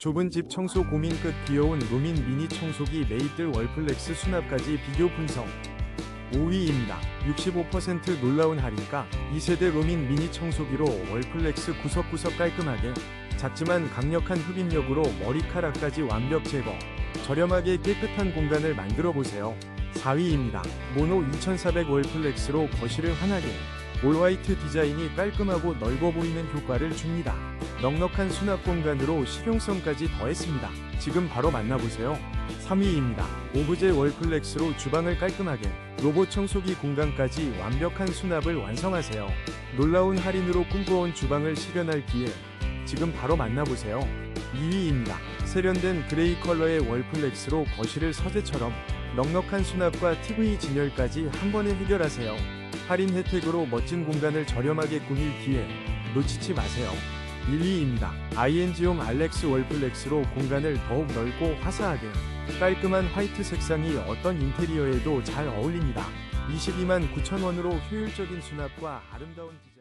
좁은 집 청소 고민 끝 귀여운 루민 미니 청소기 메이들 월플렉스 수납까지 비교 분석 5위입니다. 65% 놀라운 할인가 2세대 루민 미니 청소기로 월플렉스 구석구석 깔끔하게 작지만 강력한 흡입력으로 머리카락까지 완벽 제거 저렴하게 깨끗한 공간을 만들어 보세요. 4위입니다. 모노 2400 월플렉스로 거실을 환하게 올 화이트 디자인이 깔끔하고 넓어 보이는 효과를 줍니다. 넉넉한 수납 공간으로 실용성까지 더했습니다. 지금 바로 만나보세요. 3위입니다. 오브제 월플렉스로 주방을 깔끔하게 로봇 청소기 공간까지 완벽한 수납을 완성하세요. 놀라운 할인으로 꿈꿔온 주방을 실현할 기회. 지금 바로 만나보세요. 2위입니다. 세련된 그레이 컬러의 월플렉스로 거실을 서재처럼 넉넉한 수납과 TV 진열까지 한 번에 해결하세요. 할인 혜택으로 멋진 공간을 저렴하게 꾸밀 기회 놓치지 마세요. 1위입니다. ING홈 알렉스 월플렉스로 공간을 더욱 넓고 화사하게 깔끔한 화이트 색상이 어떤 인테리어에도 잘 어울립니다. 22만 9천원으로 효율적인 수납과 아름다운 디자인